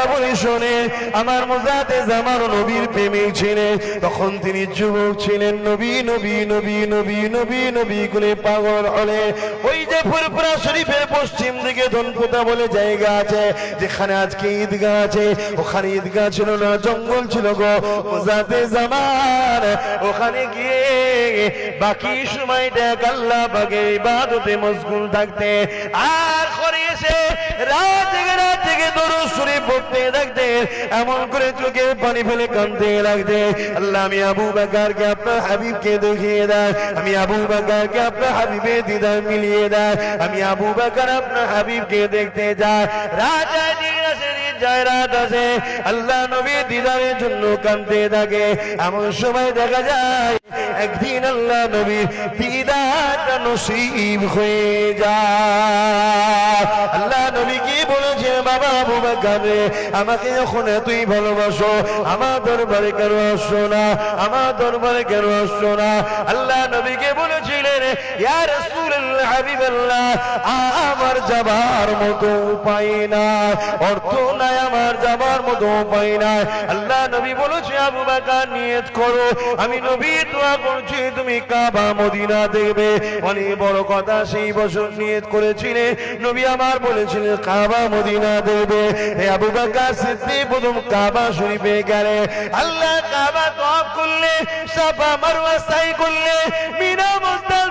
কথা বলি শোনে আমার মোজাতে জামার নবীর প্রেমিক ছিলেন তখন তিনি যুবক ছিলেন, নবী নবী নবী নবী নবী নবী করে পাগল হলে। ওই যে ফুরপুরা শরীফের পশ্চিম দিকে ধনপুতা বলে জায়গা আছে, যেখানে আজকে ঈদগাহ আছে। ওখানে ঈদগাহ ছিল না, জঙ্গল ছিল গো। মোজাতে জামান ওখানে গিয়ে বাকি সময়টা আল্লাহ বাগে ইবাদতে মশগুল থাকতে। আর করে এসে রাত থেকে রাত থেকে দরুদ শরীফ পড়তে থাকতে এমন করে চোখে পানি ফেলে কাঁদতে লাগতে। আল্লাহ, আমি আবু বাকারকে আপনার হাবিবকে দেখিয়ে দেয়। আমি আবু বাকারকে আপনার হাবিবে দিদার মিলিয়ে দেয়। আমি আবু বাকার আপনার হাবিবকে দেখতে যাই রাজা যায় আসে আল্লাহ নবী দিদারের জন্য কাঁদতে থাকে। এমন সময় দেখা যায়, একদিন আল্লাহ নবী দিদারটা নসিব হয়ে যায়। বাবা আবু বাকারে, আমাকে যখন এতই ভালোবাসো, আমার দরবারে কেন আসছো না? আমার দরবারে কেন আসছো না? আল্লাহ নবীকে বলেছিলেন, ইয়া রাসূলুল্লাহ, হাবিবাল্লাহ, আমার যাবার মতো উপায় না অর্থ নাই, আমার যাবার মতো উপায় না আল্লাহ নবী বলেছে আবু বাকার নিয়ত করো। আমি নবী দোয়া করছি, তুমি কাবা, মদিনা দেখবে। অনেক বড় কথা সেই বছর নিয়ত করেছিলে। নবী আমার বলেছিলেন কাবা, মদিনা দেখবে। হে আবু বাকার সিদ্দিক প্রথম কাবা শরীফে গেলে, আল্লাহ কাবা তফ করলে, সাফা মারওয়া সাই করলে, মিনা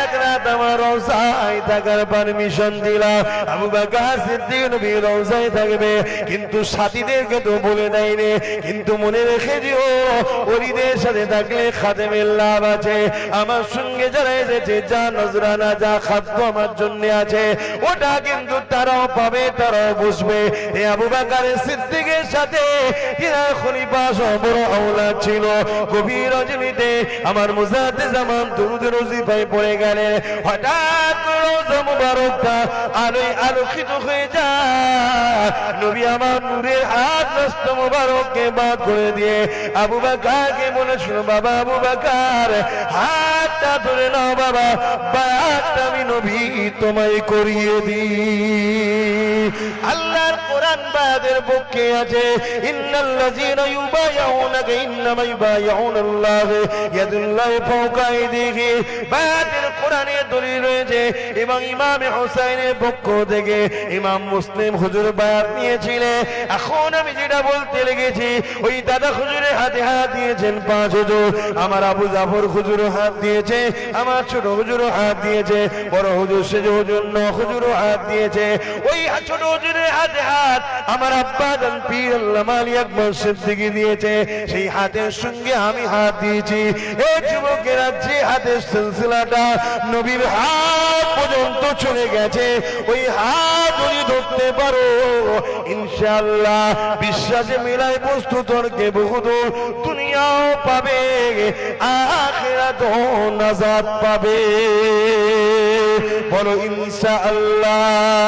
এক রাত আমার রওজায় থাকার পারমিশন দিলাম। আবু সিদ্দিক নবী রওজায় থাকবে, কিন্তু সাথীদেরকে তো বলে দেয়নি। কিন্তু মনে রেখে দিও ওরিদের সাথে থাকলে খাদেমের লাভ আছে। আমার সঙ্গে যারা এসেছে, যা নজরানা, যা খাদ্য আমার জন্য আছে, ওটা কিন্তু তারাও পাবে, তারাও বুঝবে। এ আবু সিদ্দিকের সাথে খলিফা আওলাদ ছিল। গভীর রজনীতে আমার মুজাতে জামান দুরুদের ওজিফায় পড়ে গেলেন। হঠাৎ রোজা মুবারকটা আলোয় আলোকিত হয়ে যায়। নবী আমার নূরের হাত নষ্ট মুবারককে বাদ করে দিয়ে আবু বাকারকে বলেছিল বাবা, আবু বাকার, হাতটা ধরে নাও বাবা বায়াতটা আমি নবী, তোমায় করিয়ে দিই। আল্লাহর কোরআন বায়াতের পক্ষে আছে। ইন্নাল্লাযীনা ইউবাইউনাকা ইন্নামা ইউবাইউনাল্লাহ ইয়াদুল্লাহি ফাওকা আইদিহি। বায়াতের কোরআনে দলিল রয়েছে। এবং ইমাম হোসেনের পক্ষ থেকে ইমাম মুসলিম হুজুর বায়াত নিয়েছিলেন এখন আমি যেটা বলতে লেগেছি, ওই দাদা হুজুরের হাতে হাত দিয়েছেন পাঁচ হুজুর। আমার আবু জাফর হুজুর হাত দিয়েছে, আমার ছোট হুজুর হাত দিয়েছে। বড় হুজুর সেজ হুজুর ন হুজুর হাত দিয়েছে। ওই ছোট হুজুরের হাতে হাত আমার আব্বা জান পীর আল্লামা আলী আকবর সিদ্দিকী দিয়েছে। সেই হাতের সঙ্গে আমি হাত দিয়েছি। এই যুবকেরা যে হাতের সিলসিলাটা নবীর হাত পর্যন্ত চলে গেছে, ওই হাত যদি ধরতে পারো, ইনশাআল্লাহ বিশ্বাসে মিলাই বস্তু তর্কে বহুদূর দুনিয়াও পাবে আখেরাত নাজাত পাবে। বলো ইনশাআল্লাহ।